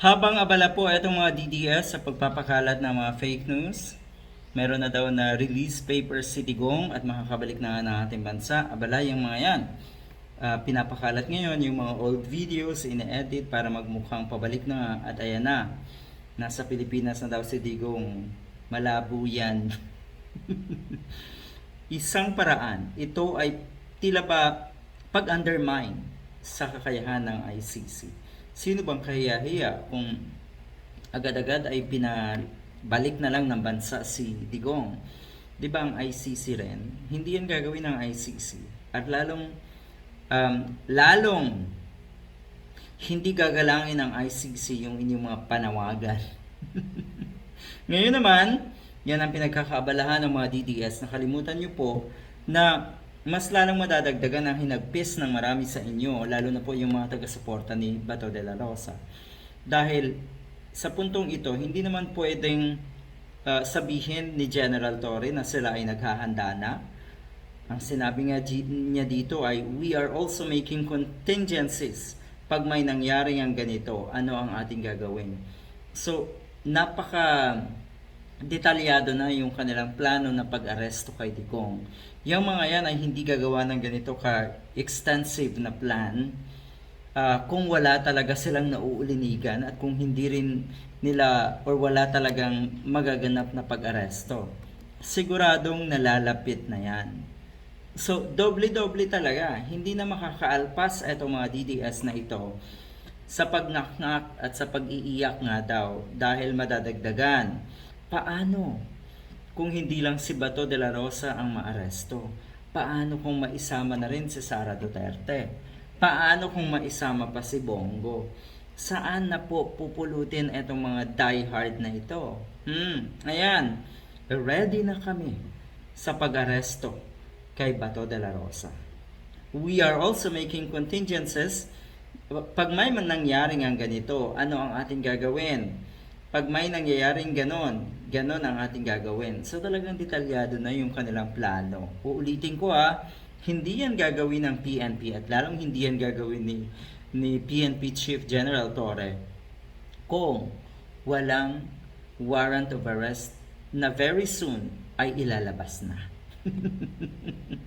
Habang abala po itong mga DDS sa pagpapakalat ng mga fake news, meron na daw na release paper si Digong at makakabalik na ng ating bansa. Abala yung mga yan. Ah, pinapakalat ngayon yung mga old videos, ine-edit para magmukhang pabalik na. At ayan na, nasa Pilipinas na daw si Digong. Malabo yan. Isang paraan, ito ay tila ba pag-undermine sa kakayahan ng ICC. Sino bang kahiya-hiya kung agad-agad ay pinabalik na lang ng bansa si Digong? Di ba ang ICC rin? Hindi yan gagawin ng ICC. At lalong, um, lalong hindi gagalangin ng ICC yung inyong mga panawagan. Ngayon naman, yan ang pinagkakaabalahan ng mga DDS. Nakalimutan nyo po na mas lalong madadagdagan ang hinagpis ng marami sa inyo, lalo na po yung mga taga-suporta ni Bato de la Rosa. Dahil sa puntong ito, hindi naman pwedeng uh, sabihin ni General Torre na sila ay naghahanda na. Ang sinabi nga niya dito ay, we are also making contingencies pag may nangyari ang ganito, ano ang ating gagawin. So, napaka detalyado na yung kanilang plano na pag-aresto kay Digong. Yung mga yan ay hindi gagawa ng ganito ka extensive na plan ah, kung wala talaga silang nauulinigan at kung hindi rin nila or wala talagang magaganap na pag-aresto. Siguradong nalalapit na yan. So, doble-doble talaga. Hindi na makakaalpas itong mga DDS na ito sa pagnaknak at sa pag-iiyak nga daw dahil madadagdagan. Paano kung hindi lang si Bato de la Rosa ang maaresto? Paano kung maisama na rin si Sara Duterte? Paano kung maisama pa si Bongo? Saan na po pupulutin itong mga diehard na ito? Hmm, ayan. Ready na kami sa pag-aresto kay Bato de la Rosa. We are also making contingencies pag may man nangyaring ang ganito, ano ang ating gagawin? Pag may nangyayaring ganon, ganon ang ating gagawin. So talagang detalyado na yung kanilang plano. Uulitin ko ha, hindi yan gagawin ng PNP at lalong hindi yan gagawin ni, ni PNP Chief General Torre kung walang warrant of arrest na very soon ay ilalabas na.